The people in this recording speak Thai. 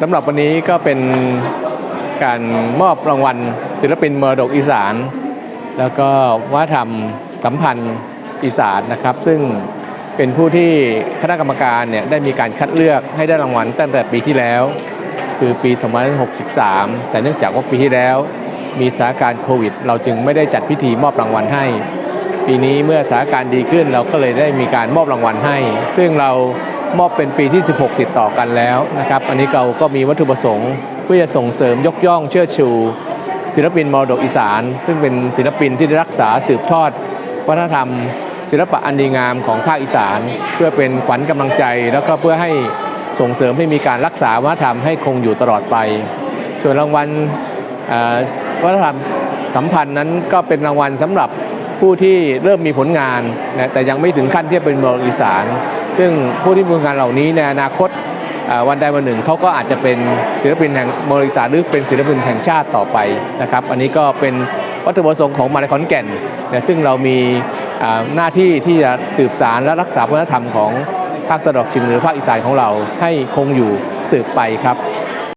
สำหรับวันนี้ก็เป็นการมอบรางวัล ศิลปินมรดกอีสาน แล้วก็วัฒนธรรมสัมพันธ์อีสานนะครับ ซึ่งเป็นผู้ที่คณะกรรมการเนี่ยได้มีการคัดเลือกให้ได้รางวัลตั้งแต่ปีที่แล้ว คือปี 2563 แต่เนื่องจากว่าปีที่แล้วมีสถานการณ์โควิด เราจึงไม่ได้จัดพิธีมอบรางวัลให้ ปีนี้เมื่อสถานการณ์ดีขึ้นเราก็เลยได้มีการมอบรางวัลให้ ซึ่งเรา มอบเป็นปีที่ 16 ติดต่อกันแล้วนะครับ อันนี้เราก็มีวัตถุประสงค์เพื่อจะส่งเสริมยกย่องเชิดชู ศิลปินมรดกอีสาน ซึ่งเป็นศิลปินที่ได้รักษาสืบทอด วัฒนธรรม ศิลปะอันดีงามของภาคอีสาน เพื่อเป็นขวัญกำลังใจ แล้วก็เพื่อให้ส่งเสริมให้มีการรักษาวัฒนธรรมให้คงอยู่ตลอดไป ส่วนรางวัลวัฒนธรรมสัมพันธ์นั้นก็เป็นรางวัลสำหรับ ผู้ที่เริ่มมีผลงานนะแต่ยังไม่ถึงขั้นที่จะเป็นมรดกอีสาน ซึ่งผู้ที่มีผลงานเหล่านี้ในอนาคตวันใดวันหนึ่งเขาก็อาจจะเป็นศิลปินแห่งมรดกอีสานหรือเป็นศิลปินแห่งชาติต่อไปนะครับ อันนี้ก็เป็นวัตถุประสงค์ของมาลัยขอนแก่นนะซึ่งเรามีหน้าที่ที่จะสืบสารและรักษาวัฒนธรรมของภาคตะวันออกเฉียงเหนือภาคอีสานของเราให้คงอยู่สืบไปครับ